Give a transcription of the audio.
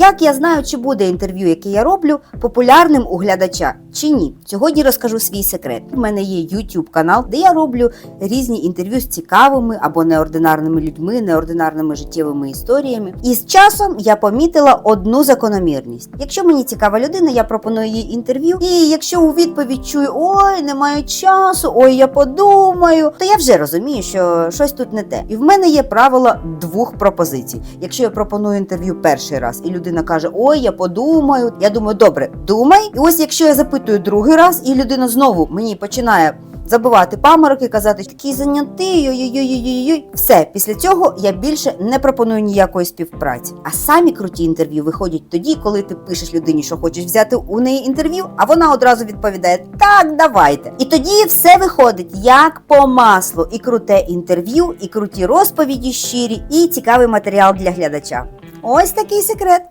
Як я знаю, чи буде інтерв'ю, яке я роблю, популярним у глядача чи ні? Сьогодні розкажу свій секрет. У мене є YouTube канал, де я роблю різні інтерв'ю з цікавими або неординарними людьми, неординарними життєвими історіями. І з часом я помітила одну закономірність. Якщо мені цікава людина, я пропоную їй інтерв'ю. І якщо у відповідь чую ой, немає часу, ой, я подумаю, то я вже розумію, що щось тут не те. І в мене є правило двох пропозицій. Якщо я пропоную інтерв'ю перший раз, і людина каже, ой, я подумаю, я думаю, добре, думай. І ось якщо я запитую другий раз, і людина знову мені починає. Забивати памороки, казати, такий занятий, ой-ой-ой-ой-ой. Все, після цього я більше не пропоную ніякої співпраці. А самі круті інтерв'ю виходять тоді, коли ти пишеш людині, що хочеш взяти у неї інтерв'ю, а вона одразу відповідає: Так, давайте. І тоді все виходить як по маслу. І круте інтерв'ю, і круті розповіді щирі, і цікавий матеріал для глядача. Ось такий секрет.